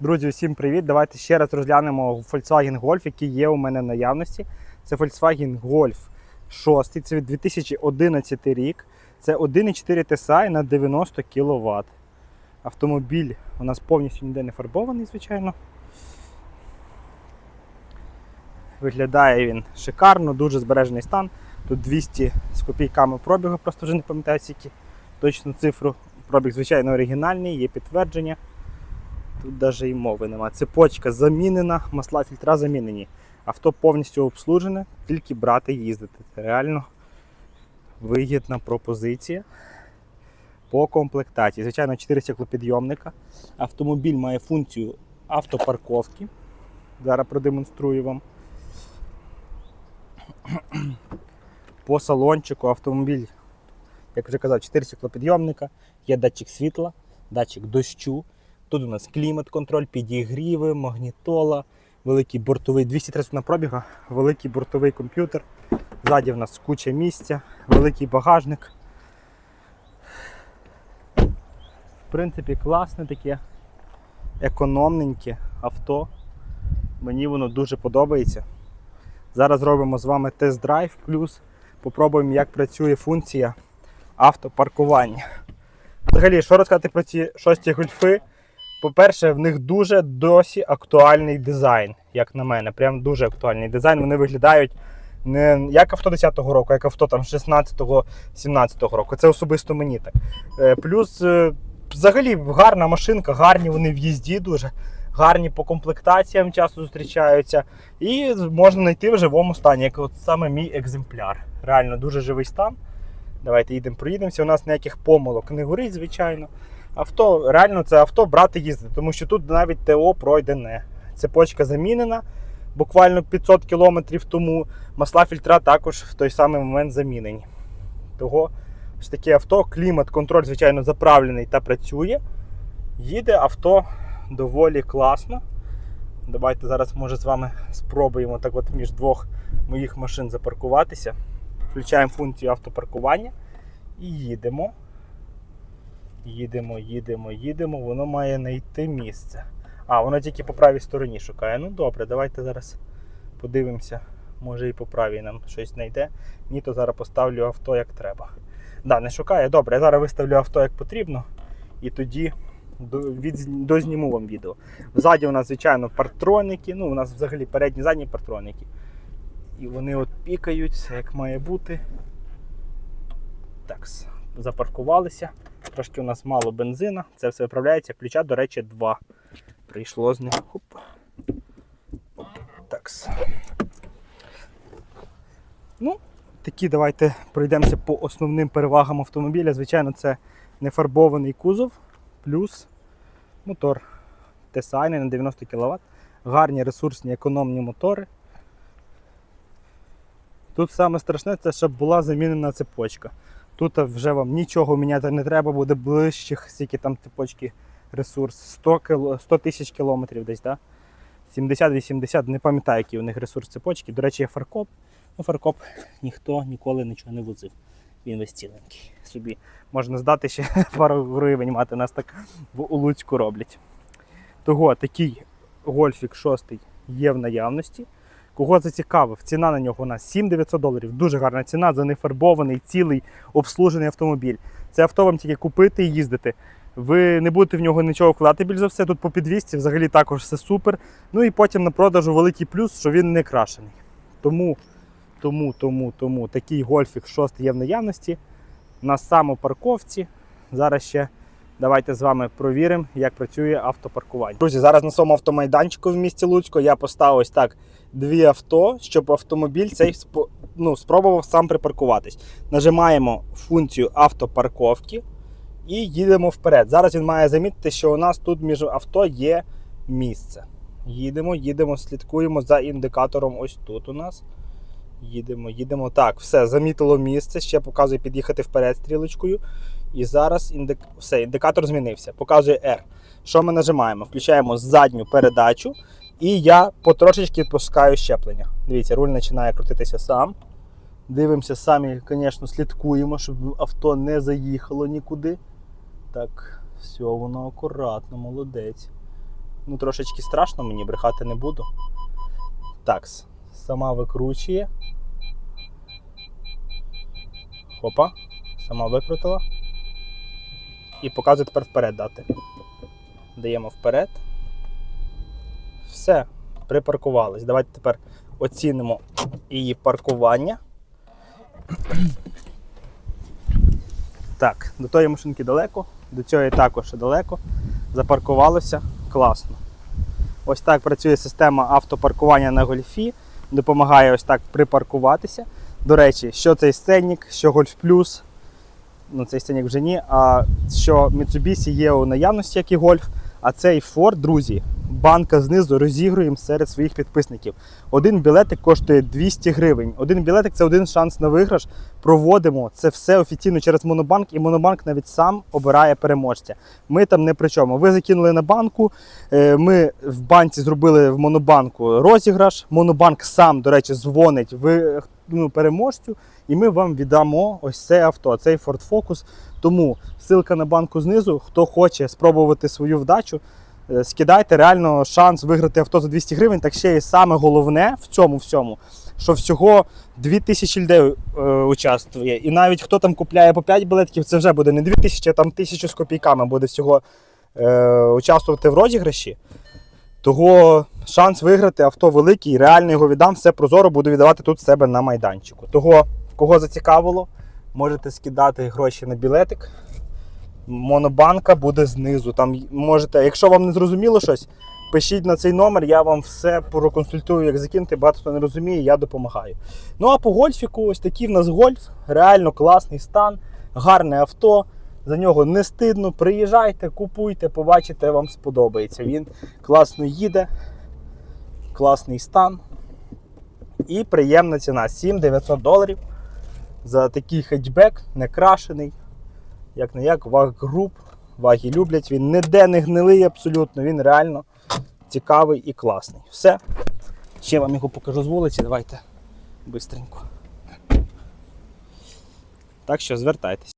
Друзі, всім привіт! Давайте ще раз розглянемо Volkswagen Golf, який є у мене в наявності. Це Volkswagen Golf 6, це 2011 рік. Це 1,4 TSI на 90 кВт. Автомобіль у нас повністю ніде не фарбований, звичайно. Виглядає він шикарно, дуже збережений стан. Тут 200 з копійками пробігу, просто вже не пам'ятаю скільки точну цифру. Пробіг, звичайно, оригінальний, є підтвердження. Тут навіть і мови немає. Цепочка замінена, масла фільтра замінені. Авто повністю обслужене, тільки брати їздити. Це реально вигідна пропозиція по комплектації. Звичайно, 4 стеклопідйомника. Автомобіль має функцію автопарковки. Зараз продемонструю вам. По салончику автомобіль, як вже казав, 4 стеклопідйомника, є датчик світла, датчик дощу. Тут у нас клімат-контроль, підігріви, магнітола, великий бортовий 230 на пробіга, великий бортовий комп'ютер. Ззаді в нас куча місця, великий багажник. В принципі, класне таке економненьке авто. Мені воно дуже подобається. Зараз робимо з вами тест-драйв, плюс попробуємо, як працює функція автопаркування. Взагалі, що розказати про ці шості гольфи? По-перше, в них дуже досі актуальний дизайн, як на мене. Прям дуже актуальний дизайн. Вони виглядають не як авто 10-го року, як авто там 16-го, 17-го року. Це особисто мені так. Е, Плюс, е, взагалі, гарна машинка, гарні вони в їзді дуже, гарні по комплектаціям часто зустрічаються. І можна знайти в живому стані, як от саме мій екземпляр. Реально дуже живий стан. Давайте їдемо, проїдемося. У нас ніяких помилок не горить, звичайно. Авто, реально це авто брати їздити, тому що тут навіть ТО пройдене. Цепочка замінена буквально 500 кілометрів тому. Масла фільтра також в той самий момент замінені. Того ось таке авто, клімат, контроль, звичайно, заправлений та працює. Їде авто доволі класно. Давайте зараз, може, з вами спробуємо так от між двох моїх машин запаркуватися. Включаємо функцію автопаркування і їдемо. Їдемо, їдемо, їдемо, воно має знайти місце. А, воно тільки по правій стороні шукає. Ну добре, давайте зараз подивимося. Може і по правій нам щось знайде. Ні, то зараз поставлю авто як треба. Да, не шукає. Добре, я зараз виставлю авто як потрібно. І тоді від, дозніму вам відео. Ззаді у нас, звичайно, партроники. Ну, у нас взагалі передні задні партроники. І вони от пікають, все як має бути. Так, запаркувалися. Трошки у нас мало бензина. Це все виправляється. Ключа, до речі, два. Прийшло з них. Хоп. Такс. Ну, такі давайте пройдемося по основним перевагам автомобіля. Звичайно, це нефарбований кузов, плюс мотор TSI на 90 кВт. Гарні ресурсні економні мотори. Тут саме страшне, це щоб була замінена цепочка. Тут вже вам нічого міняти не треба, буде ближчих, скільки там цепочки ресурс. 100 кіло- 100 тисяч кілометрів десь, да? 70-80, не пам'ятаю, який у них ресурс цепочки. До речі, є фаркоп. Ну, фаркоп ніхто ніколи нічого не возив. Він весь ціленький. Собі можна здати ще пару гривень мати, нас так в Луцьку роблять. Того такий гольфік 6 є в наявності. Кого зацікавив, ціна на нього у нас 7900 доларів. Дуже гарна ціна за нефарбований, цілий обслужений автомобіль. Це авто вам тільки купити і їздити. Ви не будете в нього нічого вкладати більш за все. Тут по підвісті взагалі також все супер. Ну і потім на продажу великий плюс, що він не крашений. Тому, тому, тому, тому такий гольфік 6 є в наявності на самопарковці. Зараз ще давайте з вами провіримо, як працює автопаркування. Друзі, зараз на своєму автомайданчику в місті Луцько я поставив ось так дві авто, щоб автомобіль цей ну, спробував сам припаркуватись. Нажимаємо функцію автопарковки і їдемо вперед. Зараз він має замітити, що у нас тут між авто є місце. Їдемо, їдемо, слідкуємо за індикатором. Ось тут у нас. Їдемо, їдемо. Так, все, замітило місце. Ще показує під'їхати вперед стрілочкою. І зараз індик... все, індикатор змінився. Показує R. Що ми нажимаємо? Включаємо задню передачу. І я потрошечки відпускаю щеплення. Дивіться, руль починає крутитися сам. Дивимося самі, звісно, слідкуємо, щоб авто не заїхало нікуди. Так, все, воно акуратно, молодець. Ну, трошечки страшно мені, брехати не буду. Такс. Сама викручує. Опа. Сама викрутила. І показує тепер вперед дати. Даємо вперед. Все, припаркувались. Давайте тепер оцінимо її паркування. Так, до тої машинки далеко, до цієї також далеко. Запаркувалося класно. Ось так працює система автопаркування на гольфі. Допомагає ось так припаркуватися. До речі, що цей сценік, що Golf Plus, ну цей сценік вже ні, а що Mitsubishi є у наявності, як і Golf, а цей Ford, друзі, банка знизу розігруємо серед своїх підписників. Один білетик коштує 200 гривень. Один білетик це один шанс на виграш. Проводимо це все офіційно через Монобанк, і Монобанк навіть сам обирає переможця. Ми там не при чому. Ви закинули на банку. е, Ми в банці зробили в Монобанку розіграш. Монобанк сам, до речі, дзвонить ви, ну, переможцю, і ми вам віддамо ось це авто, цей Ford Focus. Тому ссылка на банку знизу. Хто хоче спробувати свою вдачу, скидайте реально шанс виграти авто за 200 гривень. Так ще і саме головне в цьому всьому, що всього 2000 людей е, участвує. І навіть хто там купляє по 5 білетків, це вже буде не 2000, а там 1000 з копійками буде всього е, участвувати в розіграші. Того шанс виграти авто великий, реально його віддам, все прозоро буду віддавати тут себе на майданчику. Того, кого зацікавило, можете скидати гроші на білетик. Монобанка буде знизу. Там можете, якщо вам не зрозуміло щось, пишіть на цей номер, я вам все проконсультую, як закинути, багато хто не розуміє, я допомагаю. Ну а по гольфіку, ось такий в нас гольф, реально класний стан, гарне авто. За нього не стидно. Приїжджайте, купуйте, побачите, вам сподобається. Він класно їде, класний стан і приємна ціна 7-900 доларів за такий хетчбек, не крашений, як не як, ваг груп. Ваги люблять, він ніде не гнилий абсолютно, він реально цікавий і класний. Все. Ще вам його покажу з вулиці, давайте бистренько. Так що звертайтесь.